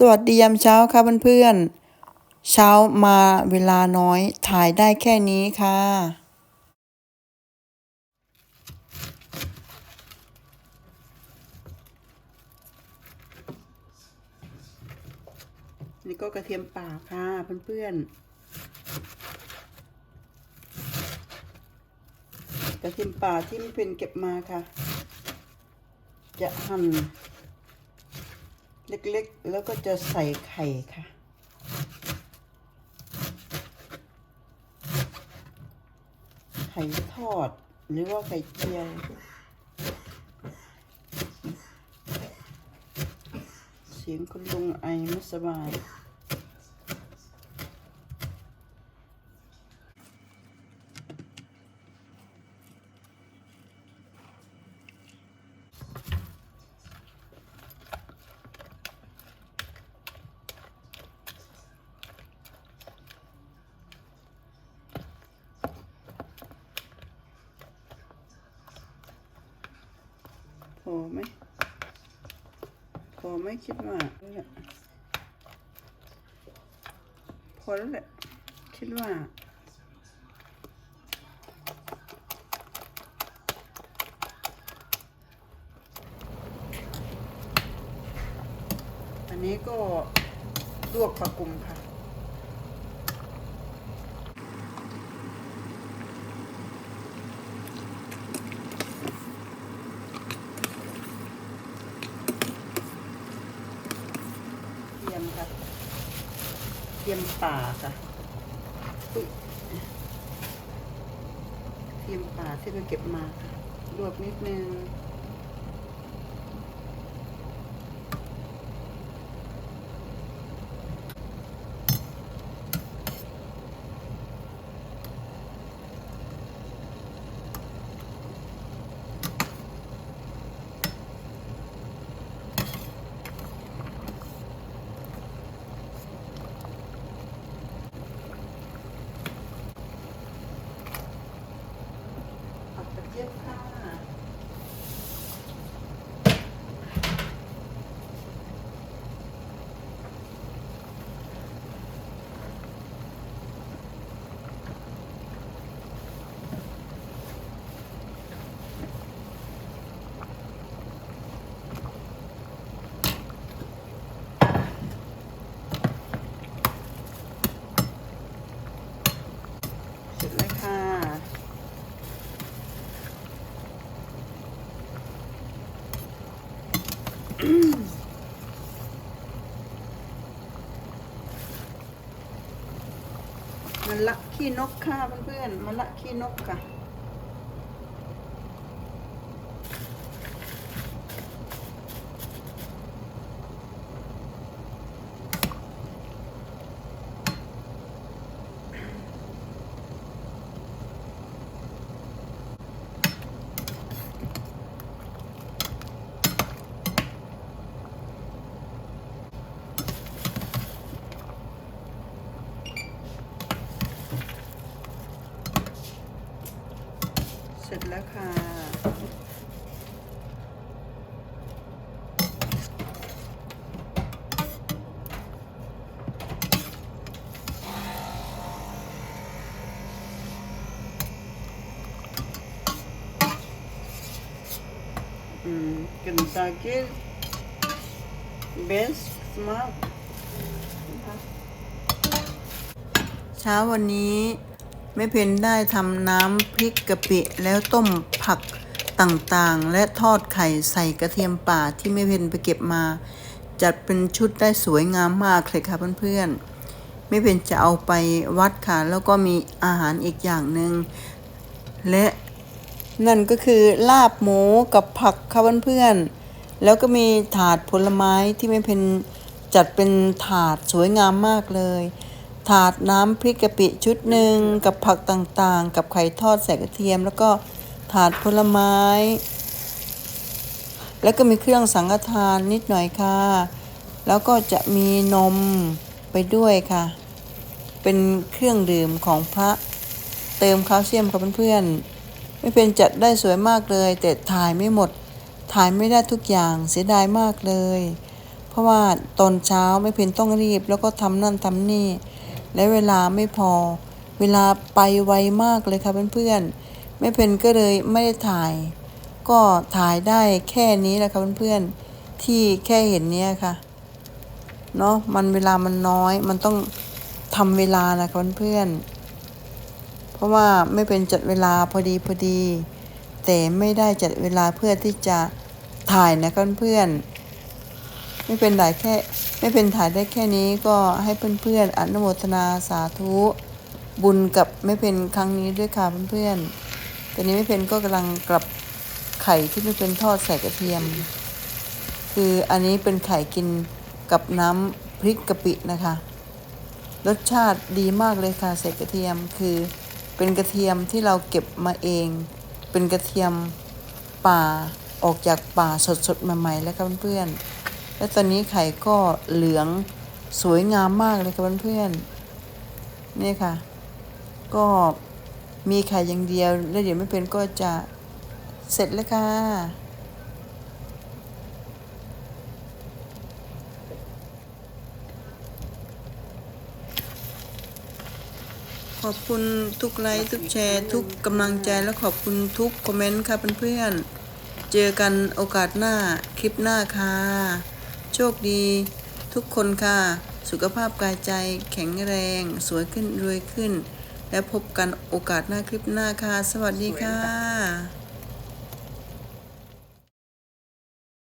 สวัสดียามเช้าค่ะเพื่อนๆ เช้ามาเวลาน้อยถ่ายได้แค่นี้ค่ะ นี่ก็กระเทียมป่าค่ะเพื่อนๆ กระเทียมป่าที่ไม่เป็นเก็บมาค่ะ จะหั่น เล็กๆ แล้วก็จะใส่ไข่ค่ะ ไข่ทอดหรือว่าไข่เจียว เสียงคุณลุงไอไม่สบาย อไหมพอไหมคิดว่าเนี่ยพอแล้วแหละ คิดว่าอันนี้ก็ลวกปลากุมค่ะ เทียมค่ะเทียมป่าค่ะเทียมป่าที่เราเก็บมาค่ะรวบนิดนึง ผักกระเจี๊ยบค่ะ เสร็จแล้วค่ะ มัน ละขี้นกค่ะเพื่อนๆมันละขี้นกค่ะ แล้วค่ะอืมกันซาเกลเบสมาเช้าวันนี้ แม่เพนได้ทำน้ำพริกกะปิแล้วต้มผักต่างๆ และทอดไข่ใส่กระเทียมป่าที่แม่เพนไปเก็บมา จัดเป็นชุดได้สวยงามมากเลยค่ะเพื่อนๆแม่เพนจะเอาไปวัดค่ะ แล้วก็มีอาหารอีกอย่างหนึ่งและนั่นก็คือลาบหมูกับผักค่ะเพื่อนๆแล้วก็มีถาดผลไม้ที่แม่เพนจัดเป็นถาดสวยงามมากเลย ถาดน้ำพริกกะปิชุดหนึ่งกับผักต่างๆ กับไข่ทอดใส่กระเทียม แล้วก็ถาดผลไม้ แล้วก็มีเครื่องสังฆทานนิดหน่อยค่ะ แล้วก็จะมีนมไปด้วยค่ะ เป็นเครื่องดื่มของพระเติมแคลเซียมค่ะเพื่อนๆไม่เป็นจัดได้สวยมากเลย แต่ถ่ายไม่หมด ถ่ายไม่ได้ทุกอย่างเสียดายมากเลย เพราะว่าตอนเช้าไม่เพนต้องรีบแล้วก็ทำนั่นทำนี่ และเวลาไม่พอ เวลาไปไวมากเลยค่ะเพื่อนๆไม่เพนก็เลยไม่ได้ถ่าย ก็ถ่ายได้แค่นี้แหละค่ะเพื่อนๆที่แค่เห็นเนี้ยค่ะเนาะมันเวลามันน้อย มันต้องทำเวลานะคะเพื่อนๆเพราะว่าไม่เป็นจัดเวลาพอดีพอดี แต่ไม่ได้จัดเวลาเพื่อที่จะถ่ายนะคะเพื่อนๆไม่เป็นถ่ายแค่ ไม่เป็นถ่ายได้แค่นี้ก็ให้เพื่อนๆอนุโมทนาสาธุบุญกับไม่เป็นครั้งนี้ด้วยค่ะเพื่อนๆตอนนี้ไม่เป็นก็กำลังกลับไข่ที่ไม่เป็นทอดใส่กระเทียม คืออันนี้เป็นไข่กินกับน้ำพริกกะปินะคะ รสชาติดีมากเลยค่ะใส่กระเทียมคือเป็นกระเทียมที่เราเก็บมาเอง เป็นกระเทียมป่าออกจากป่าสดๆใหม่ๆแล้วค่ะเพื่อนๆ และตอนนี้ไข่ก็เหลืองสวยงามมากเลยค่ะเพื่อนๆนี่ค่ะ ก็มีไข่อย่างเดียว แล้วเดี๋ยวไม่เป็นก็จะเสร็จแล้วค่ะขอบคุณทุกไลค์ทุกแชร์ทุกกำลังใจและขอบคุณทุกคอมเมนต์ค่ะเพื่อนๆเจอกันโอกาสหน้าคลิปหน้าค่ะ โชคดี ทุกคนค่ะ สุขภาพกายใจแข็งแรง สวยขึ้นรวยขึ้น และพบกันโอกาสหน้าคลิปหน้าค่ะ สวัสดีค่ะ